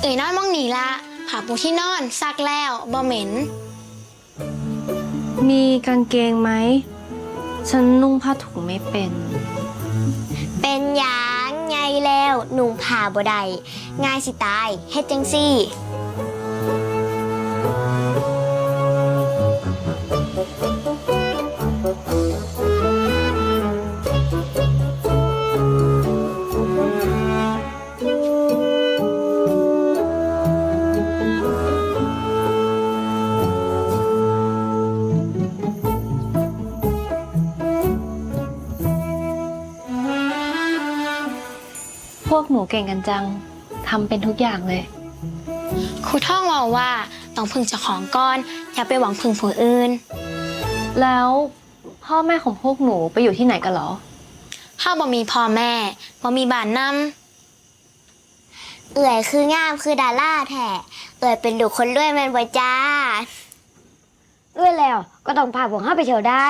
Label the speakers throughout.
Speaker 1: เอ่ยนอนมองหนีละผ่าปูที่นอนซักแล้วบ่เหม็น
Speaker 2: มีกางเกงไหม ฉันนุ่งผ้าถุงไม่เป็น
Speaker 3: เป็นหยางไงแล้วหนุ่งผ่าบ่ได้ง่ายสิตายเฮ็ดจังซี่
Speaker 2: พวกหนูเก่งกันจัง ทำเป็นทุกอย่างเลย
Speaker 1: ครูท่องว่าว่าต้องพึ่งเจ้าของก่อน อย่าไปหวังพึ่งผู้อื่น
Speaker 2: แล้วพ่อแม่ของพวกหนูไปอยู่ที่ไหนกันเหรอ
Speaker 1: เฮาบ่มีพ่อแม่บ่มีบ้านนำ
Speaker 3: เอื่อยคืองามคือดาราแท้เอื่อยเป็นลูกคนรวยแม่นบ่จ้า
Speaker 4: เอื้อแล้วก็ต้องพาพวกเขาไปเที่ยวได้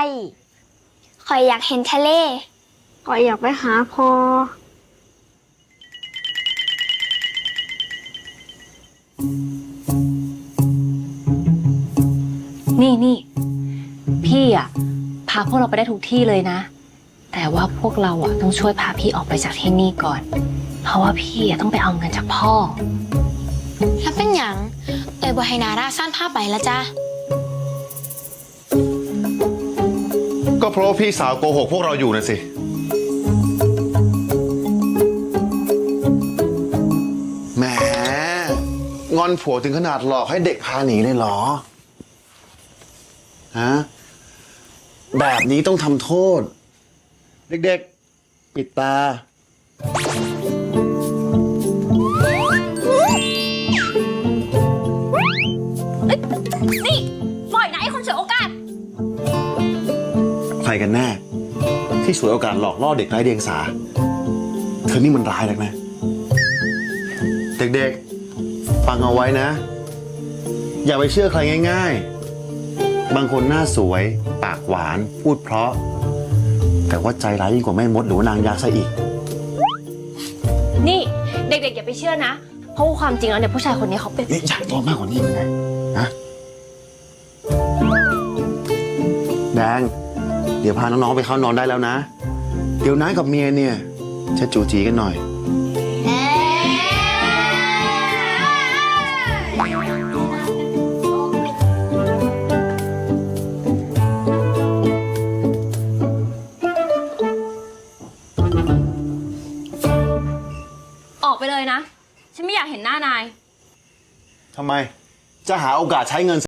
Speaker 1: คอยอยากเห็นทะเล
Speaker 4: ก็อยากไปหาพอ
Speaker 2: นี่นี่พี่อะ พาพวกเราไปได้ทุกที่เลยนะ แต่ว่าพวกเราอะต้องช่วยพาพี่ออกไปจากที่นี่ก่อน เพราะว่าพี่อะต้องไปเอาเงินจากพ่อ
Speaker 1: แล้วเป็นหยังเอ่ยบ่ให้นาราสั้นผ้าไปละจ้ะ
Speaker 5: ก็เพราะว่าพี่สาวโกหกพวกเราอยู่นะสิ งอนผัวถึงขนาดหลอกให้เด็กพาหนีเลยเหรอ ฮะ แบบนี้ต้องทำโทษ เด็กๆ ปิดตา
Speaker 2: นี่ปล่อยนะไอ้คนเสียโอกาส
Speaker 5: ใครกันแน่ ที่ฉวยโอกาสหลอกล่อเด็กไร้เดียงสา เธอนี่มันร้ายนักนะ เด็กๆ ฟังเอาไว้นะ อย่าไปเชื่อใครง่าย ๆ บางคนหน้าสวย ปากหวาน พูดเพราะ แต่ว่าใจร้ายยิ่งกว่าแม่มดหรือว่านางยักษ์ซะอีก
Speaker 2: นี่เด็กๆอย่าไปเชื่อนะ เพราะว่าความจริงแล้วเนี่ยผู้ชายคนนี้เขาเป็น
Speaker 5: นี่อยากโดนมากกว่านี้ยังไงฮะแดง เดี๋ยวพาน้องๆไปเข้านอนได้แล้วนะ เดี๋ยวน้ากับเมียเนี่ยจะจูจีกันหน่อย
Speaker 2: เลยนะ ฉันไม่อยากเห็นหน้านาย
Speaker 5: ทำไม จะหาโอกาสใช้เงิน